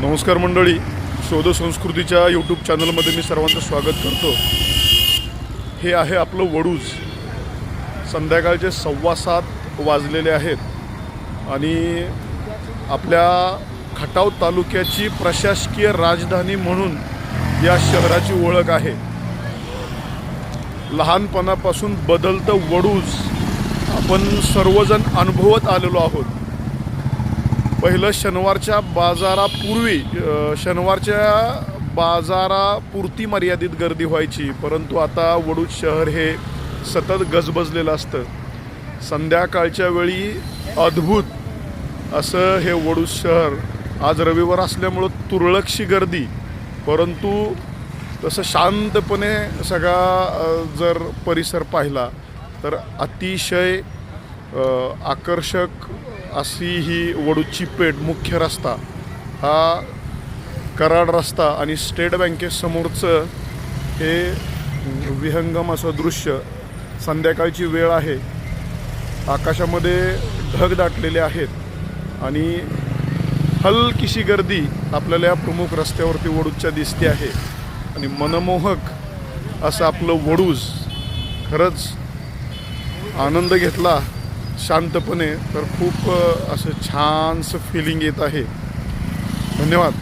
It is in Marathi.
नमस्कार मंडळी. शोध संस्कृतीच्या यूट्यूब चॅनलमध्ये मी सर्वांचं स्वागत करतो. हे आहे आपलं वडूज. संध्याकाळचे सव्वा सात वाजलेले आहेत आणि आपल्या खटाव तालुक्याची प्रशासकीय राजधानी म्हणून या शहराची ओळख आहे. लहानपणापासून बदलतं वडूज आपण सर्वजण अनुभवत आलेलो आहोत. पहिलं शनिवारच्या बाजारापूर्वी शनिवारच्या बाजारापुरती मर्यादित गर्दी व्हायची. परंतु आता वडूज शहर हे सतत गजबजलेलं असतं. संध्याकाळच्या वेळी अद्भुत असं हे वडूज शहर आज रविवार असल्यामुळं तुरळकशी गर्दी. परंतु तसं शांतपणे सगळा जर परिसर पाहिला तर अतिशय आकर्षक अशी ही वडूची पेठ मुख्य रस्ता. हा कराड रस्ता आणि स्टेट बँकेसमोरचं हे विहंगम असं दृश्य संध्याकाळची वेळ आहे. आकाशामध्ये ढग दाटलेले आहेत आणि हलकीशी गर्दी आपल्याला या प्रमुख रस्त्यावरती वडूजच्या दिसते आहे. आणि मनमोहक असं आपलं वडूज खरंच आनंद घेतला शांतपणे तर खूप असं छानसं फिलिंग येत आहे. धन्यवाद.